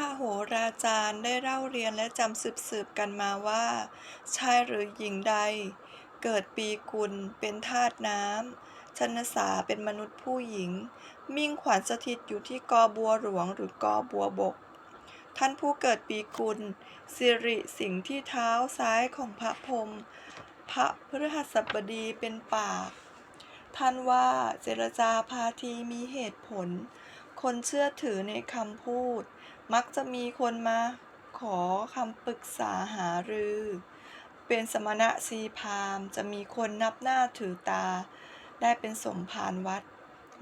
พระโหราจารย์ได้เล่าเรียนและจำสืบๆกันมาว่า ชายหรือหญิงใด เกิดปีกุลเป็นธาตุน้ำชนสาเป็นมนุษย์ผู้หญิง มิ่งขวัญสถิตอยู่ที่กอบัวหลวงหรือกอบัวบก ท่านผู้เกิดปีกุลสิริสิงที่เท้าซ้ายของพระพรมพระพฤหัสบดีเป็นปาก ท่านว่าเจรจาพาทีมีเหตุผล คนเชื่อถือในคำพูด มักจะมีคนมาขอคำปรึกษาหารือ เป็นสมณะชีพามจะมีคนนับหน้าถือตา ได้เป็นสมภารวัด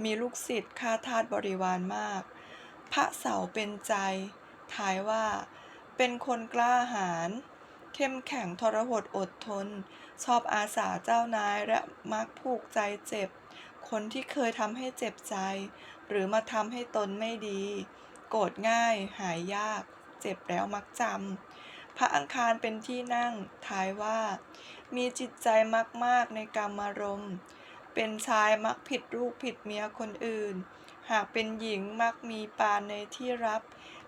มีลูกศิษย์ข้าทาสบริวารมาก พระเสาเป็นใจ ทายว่า เป็นคนกล้าหาญเข้มแข็งทรหดอดทน ชอบอาสาเจ้านายและมักผูกใจเจ็บ คนที่เคยทำให้เจ็บใจ หรือมาทำให้ตนไม่ดี โกรธง่าย หายยาก เจ็บแล้วมักจำพระอังคารเป็นที่นั่งทายว่า มีจิตใจมักมากในกรรมารมณ์เป็นชายมักผิดลูกผิดเมียคนอื่น หากเป็นหญิงมักมีปานในที่รับ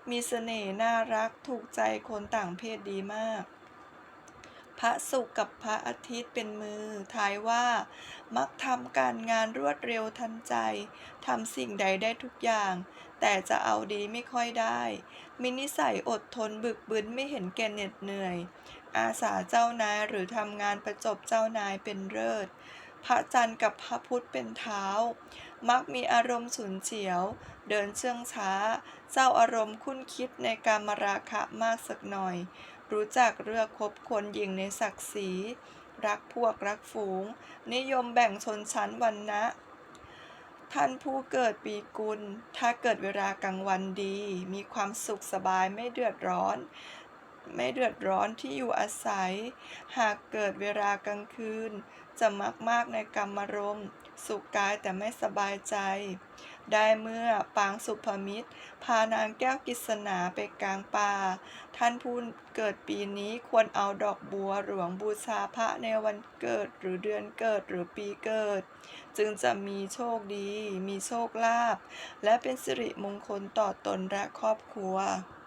มีเสน่ห์น่ารักถูกใจคนต่างเพศดีมาก พระศุกร์กับพระอาทิตย์เป็นมือทายว่า มักทำการงานรวดเร็วทันใจทำสิ่งใดได้ทุกอย่าง แต่จะเอาดีไม่ค่อยได้มีนิสัยอดทนบึกบึนไม่เห็นแก่เหน็ดเหนื่อย อาสาเจ้านายหรือทำงานประจบเจ้านายเป็นเลิศพระจันทร์กับพระพุธเป็นเท้า มักมีอารมณ์ฉุนเฉียว เดินเชื่องช้า เจ้าอารมณ์คุ้นคิดในการมราคะมากสักหน่อย รู้จักเลือกคบคนยิงในศักดิ์ศรี รักพวกรักฝูง นิยมแบ่งชนชั้นวรรณะ ท่านผู้เกิดปีกุล ถ้าเกิดเวลากลางวันดี มีความสุขสบายไม่เดือดร้อน ไม่เดือดร้อนที่อยู่อาศัย หากเกิดเวลากลางคืน จะมักมากในกรรมรมณ์ สุขกายแต่ไม่สบายใจ ได้เมื่อปางสุภมิตร พานางแก้วกิษณาไปกลางป่า ท่านผู้เกิดปีนี้ควรเอาดอกบัวหลวงบูชาพระในวันเกิดหรือเดือนเกิดหรือปีเกิด จึงจะมีโชคดี มีโชคลาภและเป็นสิริมงคลต่อตนและครอบครัว